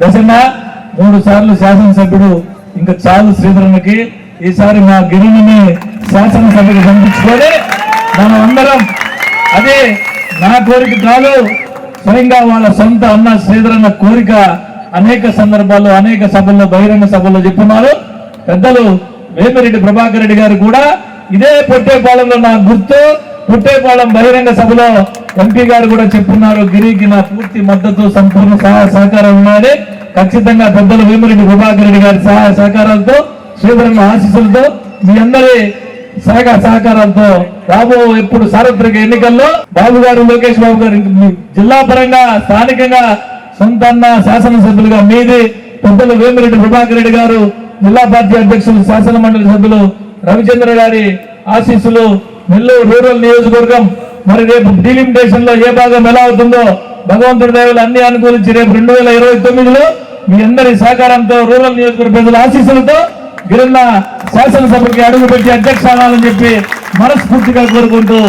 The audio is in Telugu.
దశన్న మూడు సార్లు శాసనసభ్యుడు ఇంకా చాలు శ్రీధరునికి. ఈసారి మా గిరిని శాసనసభ్యుడు పంపించుకొని మనం అందరం అదే నా కోరిక కాదు స్వయంగా వాళ్ళ సొంత అన్న శ్రీధరన్న కోరిక అనేక సందర్భాల్లో అనేక సభల్లో బహిరంగ సభల్లో చెప్పున్నారు. పెద్దలు వేమిరెడ్డి ప్రభాకర్ రెడ్డి గారు కూడా ఇదే పొట్టేపాలెంలో నా గుర్తు. పొట్టేపాలెం బహిరంగ సభలో ఎంపీ గారు కూడా చెప్పున్నారు. గిరికి నా పూర్తి మద్దతు సంపూర్ణ సహా సహకారం ఉన్నది. ఖచ్చితంగా పెద్దల వేమిరెడ్డి ప్రభాకర్ రెడ్డి గారి సహాయ సహకారాలతో శ్రీధరన్న ఆశీస్సులతో మీ అందరి సహకార సహకారాలతో రాబో ఎప్పుడు సార్వత్రిక ఎన్నికల్లో బాబు గారు లోకేష్ బాబు గారు జిల్లా పరంగా స్థానికంగా సొంత అన్న శాసనసభ్యులుగా మీది పెద్దలు వేమిరెడ్డి ప్రభాకర్ రెడ్డి గారు జిల్లా పార్టీ అధ్యక్షులు శాసన మండలి సభ్యులు రవిచంద్ర గారి ఆశీస్సులు నెల్లూరు రూరల్ నియోజకవర్గం. మరి రేపు డీలిమిటేషన్లో ఏ భాగం ఎలా అవుతుందో భగవంతుడి దేవులు అన్ని అనుకూలించి రేపు రెండు వేల ఇరవై తొమ్మిదిలో మీ అందరి సహకారంతో రూరల్ నియోజకవర్గ ప్రజల ఆశీస్సులతో గిరిన్న శాసనసభకి అడుగుపెట్టి అధ్యక్ష అవ్వాలని చెప్పి మనస్ఫూర్తిగా కోరుకుంటూ